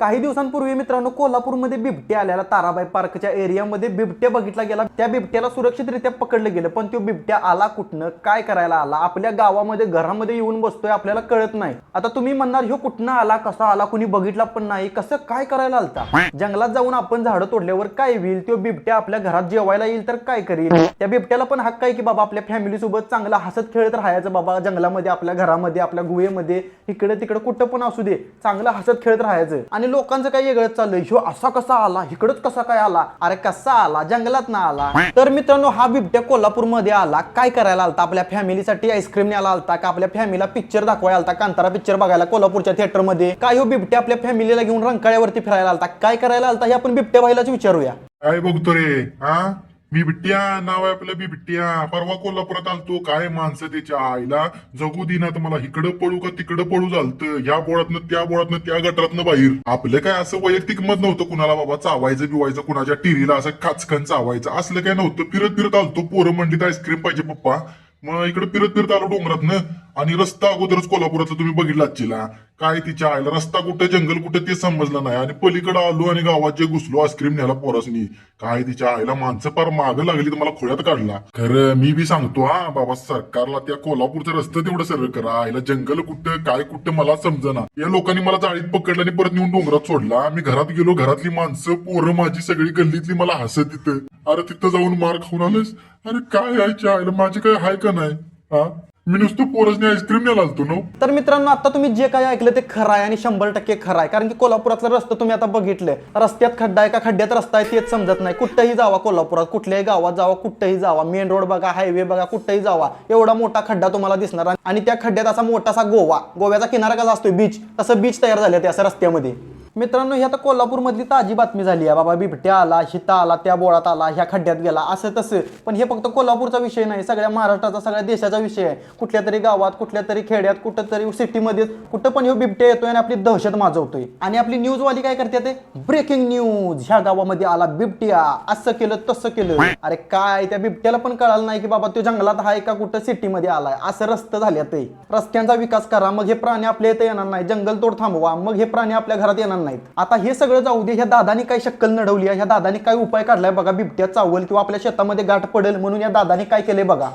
काही दिवसांपूर्वी मित्रांनो कोल्हापूरमध्ये बिबट्या आलेला ताराबाई पार्कच्या एरियामध्ये बिबट्या बघितला गेला. त्या बिबट्याला सुरक्षितरित्या पकडलं गेलं पण तो बिबट्या आला कुठनं काय करायला आला? आपल्या गावामध्ये घरामध्ये येऊन बसतोय आपल्याला कळत नाही. आता तुम्ही म्हणणार ह्यो कुठनं आला? कसा आला? कुणी बघितला पण नाही. कसं काय करायला आलता? जंगलात जाऊन आपण झाडं तोडल्यावर काय होईल? तो बिबट्या आपल्या घरात जेवायला येईल तर काय करील? त्या बिबट्याला पण हक्क आहे की बाबा आपल्या फॅमिली सोबत चांगला हसत खेळत राहायचं बाबा जंगलामध्ये आपल्या घरामध्ये आपल्या गुहेमध्ये इकडे तिकडे कुठं पण असू दे चांगलं हसत खेळत राहायचं. आणि लोकांचं काय वेगळंच चाललंय. ह्यो असा कसा आला? इकडच कसा काय आला? अरे कसा आला? जंगलात ना आला. तर मित्रांनो हा बिबट्या कोल्हापूरमध्ये आला. काय करायला आलता? आपल्या फॅमिलीसाठी आईस्क्रीम न्यायला आलता का? आपल्या फॅमिलीला पिक्चर दाखवायला आलता? कांतारा पिक्चर बघायला कोल्हापूरच्या थिएटरमध्ये काय हो बिबट्या? आपल्या फॅमिलीला घेऊन रंकाळ्यावरती फिरायला आलता. काय करायला आलता? हे आपण बिबट्या भाईलाच विचारूया. काय बघतो रे? हा? बिबट्या नाव आहे आपलं बिबट्या. परवा कोल्हापुरात आलतो काय माणसं त्याच्या आईला. जगू दिनात मला इकडं पळू का तिकडं पळू झालत. ह्या बोळातनं त्या बोळातनं त्या गटातनं बाहेर. आपलं काय असं वैयक्तिक मत नव्हतं कुणाला बाबा चावायचं बिवायचं कुणाच्या टिरीला असं खाचखन चावायचं. असलं काय नव्हतं. फिरत फिरत आलतो. पोरं मंडीत आईस्क्रीम पाहिजे पप्पा. मग इकडे फिरत फिरत आलो डोंगरातनं. आणि रस्ता अगोदरच कोल्हापुरातला तुम्ही बघितला चिला काय तिच्या आईला रस्ता कुठं जंगल कुठं ते समजलं नाही. आणि पलीकडे आलो आणि गावात जे घुसलो आईस्क्रीम न्यायला पोरसनी काय तिच्या आईला माणसं फार मागं लागली तर मला खोळ्यात काढला. खरं मी बी सांगतो हा बाबा सरकारला त्या कोल्हापूरचं रस्ता तेवढं सर्व करा. आईला जंगल कुठं काय कुठं मला समजना. या लोकांनी मला जाळीत पकडलं आणि परत नेऊन डोंगरात सोडला. मी घरात गेलो घरातली माणसं पोरं माझी सगळी गल्लीतली मला हसत तिथं. अरे तिथं जाऊन मार खाऊन आलेस अरे काय आईच्या आईला? माझी काय हाय का नाही? हा? मी नुसतं पोरसने आईस्क्रीम न्यायला आलतो ना. तर मित्रांनो आता तुम्ही जे काही ऐकलं ते खरं आहे आणि शंभर टक्के खरं आहे. कारण की कोल्हापुरातला रस्ता तुम्ही आता बघितले रस्त्यात खड्डा आहे का? खड्ड्यात रस्ता आहे तेच समजत नाही. कुठंही जावा कोल्हापुरात. कुठल्याही गावात जावा कुठंही जावा. मेन रोड बघा हायवे बघा कुठंही जावा. एवढा मोठा खड्डा तुम्हाला दिसणार. आणि त्या खड्ड्यात असा मोठासा गोवा. गोव्याचा किनारा कसा असतो बीच तसं बीच तयार झाले ते असं रस्त्यामध्ये. मित्रांनो ही आता कोल्हापूरमधली ताजी बातमी झाली आहे. बाबा बिबट्या आला हिता आला त्या बोळात आला ह्या खड्ड्यात गेला असं तसं. पण हे फक्त कोल्हापूरचा विषय नाही सगळ्या महाराष्ट्राचा सगळ्या देशाचा विषय आहे. कुठल्या तरी गावात कुठल्या तरी खेड्यात कुठं तरी सिटीमध्ये कुठं पण हे बिबट्या येतोय आणि आपली दहशत माजवतोय. आणि आपली न्यूजवाली काय करते ते? ब्रेकिंग न्यूज ह्या गावामध्ये आला बिबट्या. असं केलं तसं केलं. अरे काय त्या बिबट्याला पण कळालं नाही की बाबा तो जंगलात आहे का कुठं सिटीमध्ये आलाय. असं रस्ते झाले ते. रस्त्यांचा विकास करा. मग हे प्राणी आपल्या इथे येणार नाही. जंगल तोड थांबवा. मग हे प्राणी आपल्या घरात येणार नाहीत. आता हे सगळं जाऊ दे ह्या दादानी काय शक्कल नडवली ह्या दादानी काय उपाय काढलाय बघा बिबट्या चावल किंवा आपल्या शेतामध्ये गाठ पडेल म्हणून या दादानी काय केलंय बघा.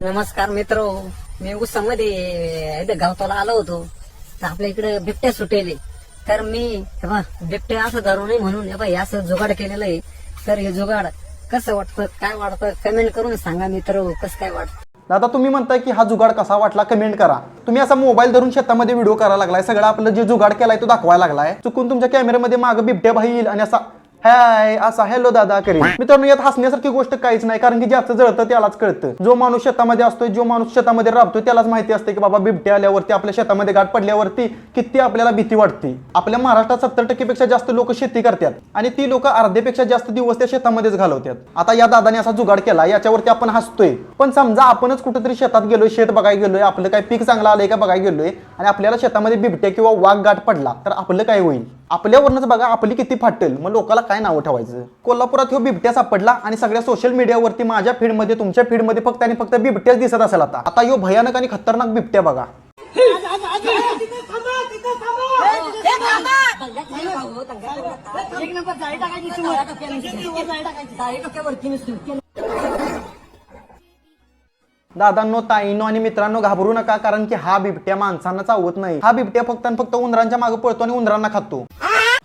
नमस्कार मित्र मी उसामध्ये गावताला आलो होतो. तर आपल्या इकडे बिबट्या सुटेले. तर मी बिबट्या असं धरू नये म्हणून हे असं जुगाड केलेलं आहे. तर हे जुगाड कसं वाटतं काय वाटतं कमेंट करून सांगा मित्र कसं काय वाटतं? दादा तुम्ही म्हणताय की हा जुगाड कसा वाटला कमेंट करा. तुम्ही असा मोबाईल धरून शेतामध्ये व्हिडिओ करायला लागलाय सगळं आपलं जे जुगाड केलाय तो दाखवायला लागलाय. चुकून तुमच्या कॅमेऱ्यामध्ये मागं बिबट्या भाईल आणि असा हाय असा हॅलो दादा करेल मित्रांनो यात हसण्यासारखी गोष्ट काहीच नाही कारण की ज्याचं जळतं त्यालाच कळतं. जो माणूस शेतामध्ये असतोय जो माणूस शेतामध्ये राबतो त्यालाच माहिती असते की बाबा बिबट्या आल्यावरती आपल्या शेतामध्ये गाठ पडल्यावरती किती आपल्याला भीती वाटते. आपल्या महाराष्ट्रात सत्तर टक्केपेक्षा जास्त लोक शेती करतात आणि ती लोक अर्ध्यापेक्षा जास्त दिवस त्या शेतामध्येच घालवतात. आता या दादाने असा जुगाड केला याच्यावरती आपण हसतोय. पण समजा आपणच कुठेतरी शेतात गेलोय शेत बघायला गेलोय आपलं काय पीक चांगलं आलंय का बघायला गेलोय आणि आपल्याला शेतामध्ये बिबट्या किंवा वाघ गाठ पडला तर आपलं काय होईल? आपल्यावरनच बघा आपली किती फाटेल. मग लोकांना काय नावं ठेवायचं? कोल्हापुरात हो बिबट्या सापडला आणि सगळ्या सोशल मीडियावरती माझ्या फीडमध्ये तुमच्या फीडमध्ये फक्त आणि फक्त बिबट्याच दिसत असेल आता. आता यो भयानक आणि खतरनाक बिबट्या बघा. दादांनो ताईनो आणि मित्रांनो घाबरू नका कारण की हा बिबट्या माणसांना चावत नाही. हा बिबट्या फक्त आणि फक्त उंदरांच्या मागे पळतो आणि उंदरांना खातो.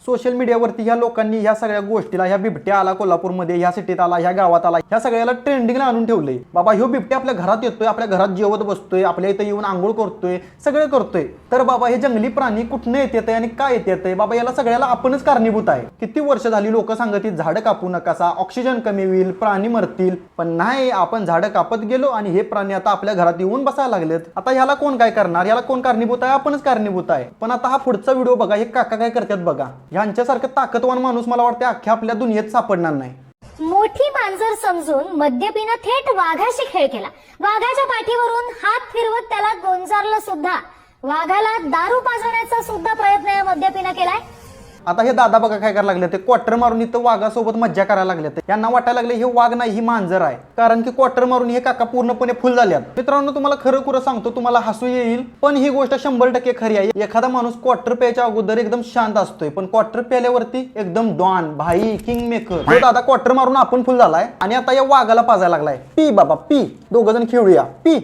सोशल मीडियावरती ह्या लोकांनी ह्या सगळ्या गोष्टीला ह्या बिबट्या आला कोल्हापूरमध्ये ह्या सिटीत आला ह्या गावात आला ह्या सगळ्याला ट्रेंडिंगला आणून ठेवलंय. बाबा ह्यो बिबट्या आपल्या घरात येतोय आपल्या घरात जेवत बसतोय आपल्या इथं येऊन आंघोळ करतोय सगळं करतोय. तर बाबा हे जंगली प्राणी कुठनं येते आणि काय येते बाबा याला सगळ्याला आपणच कारणीभूत आहे. किती वर्ष झाली लोक सांगत झाडं कापू नकासा ऑक्सिजन कमी होईल प्राणी मरतील. पण नाही आपण झाडं कापत गेलो आणि हे प्राणी आता आपल्या घरात येऊन बसायला लागलेत. आता ह्याला कोण काय करणार? याला कोण कारणीभूत आहे? आपणच कारणीभूत आहे. पण आता हा पुढचा व्हिडिओ बघा हे काका काय करतात बघा. यांच्यासारखं ताकदवान माणूस मला वाटतं अख्ख्या आपल्या दुनियेत सापडणार नाही. मोठी मांजर समजून मद्यपीनं थेट वाघाशी खेळ केला. वाघाच्या पाठीवरून हात फिरवत त्याला गोंजारलं सुद्धा. वाघाला दारू पाजवण्याचा सुद्धा प्रयत्न या मद्यपीनं केलाय. आता हे दादा बघा काय करायला लागले ते क्वार्टर मारून इथं वाघासोबत मज्जा करायला लागले यांना वाटायला लागले हे वाघ नाही ही मांजर आहे. कारण की क्वार्टर मारून हे काका पूर्णपणे फुल झाल्यात मित्रांनो तुम्हाला खरं खुरं सांगतो तुम्हाला हसू येईल पण ही गोष्ट शंभर टक्के खरी आहे. एखादा माणूस क्वार्टर प्यायच्या अगोदर एकदम शांत असतोय पण क्वार्टर प्यायल्यावरती एकदम डॉन भाई किंग मेकर तो दादा क्वार्टर मारून आपण फुल झालाय आणि आता या वाघाला पाजायला लागलाय. पी बाबा पी. दोघ जण खेळूया. पी.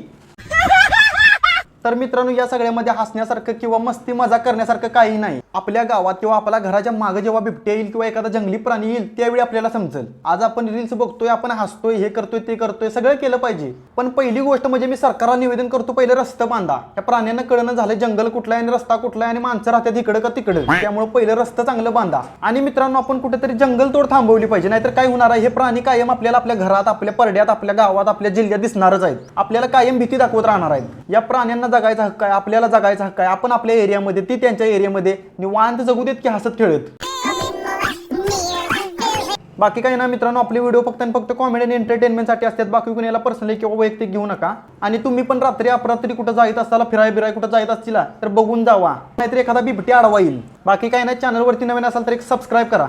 तर मित्रांनो या सगळ्यामध्ये हसण्यासारखं किंवा मस्ती मजा करण्यासारखं काही नाही. आपल्या गावात किंवा आपल्या घराच्या मागे जेव्हा बिबट्या येईल किंवा एखादा जंगली प्राणी येईल त्यावेळी आपल्याला समजेल. आज आपण रील्स बघतोय आपण हसतोय हे करतोय ते करतोय सगळं केलं पाहिजे. पण पहिली गोष्ट म्हणजे मी सरकारला निवेदन करतो पहिले रस्ता बांधा. या प्राण्यांना कळणं झालं जंगल कुठलं आहे आणि रस्ता कुठला आहे आणि माणसं राहतात इकडं का तिकडं. त्यामुळे पहिलं रस्तं चांगलं बांधा. आणि मित्रांनो आपण कुठेतरी जंगल तोड थांबवली पाहिजे नाहीतर काय होणार आहे? हे प्राणी कायम आपल्याला आपल्या घरात आपल्या परड्यात आपल्या गावात आपल्या जिल्ह्यात दिसणारच आहेत. आपल्याला कायम भीती दाखवत राहणार आहेत. या प्राण्यांना जगायचा हक्क आहे आपल्याला जगायचा हक्क आहे. आपण आपल्या एरियामध्ये ती त्यांच्या एरियामध्ये निवांत जगू देत की हसत खेळत? बाकी काही ना मित्रांनो आपले व्हिडिओ फक्त आणि फक्त कॉमेडी आणि एंटरटेनमेंटसाठी असतात. बाकी कुणाला पर्सनली किंवा वैयक्तिक घेऊ नका. आणि तुम्ही पण रात्री अपरात्री कुठं जायत असताना फिराय बिराय कुठं जायत असतील तर बघून जावा. नाहीतर एखादा बिबटी आडवा येईल. बाकी काही नाही चॅनलवरती नवीन असाल तर एक सबस्क्राईब करा.